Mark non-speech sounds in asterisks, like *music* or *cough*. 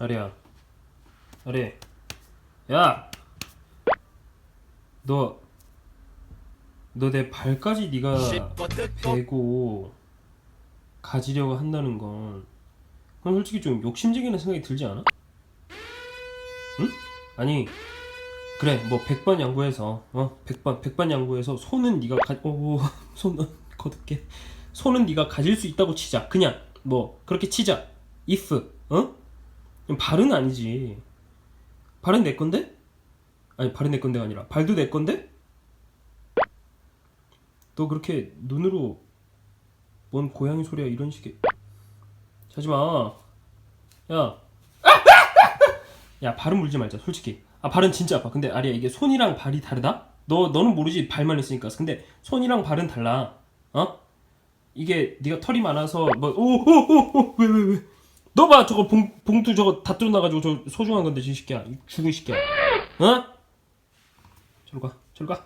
아리야 아리 야! 너 너 내 발까지 네가 베고 가지려고 한다는 건 그건 솔직히 좀 욕심쟁이라는 생각이 들지 않아? 응? 아니 그래 뭐 100번 양보해서 어 100번 100번 양보해서 손은 네가 가 오, *laughs* 손은 거듭게 손은 네가 가질 수 있다고 치자 그냥 뭐 그렇게 치자 if 어? 발은 아니지 발은 내 건데? 아니 발은 내 건데가 아니라 발도 내 건데? 너 그렇게 눈으로 뭔 고양이 소리야 이런 식의 자지마 야 야 발은 물지 말자 솔직히 아 발은 진짜 아파 근데 아리야 이게 손이랑 발이 다르다? 너 너는 모르지 발만 있으니까 근데 손이랑 발은 달라 어? 이게 네가 털이 많아서 뭐 오 오오왜왜 왜? 너 봐 저거 봉, 봉투 저거 다 뚫어놔가지고 저 소중한 건데 이 새끼야. 이 죽은 새끼야. 어? 저리 가 저리 가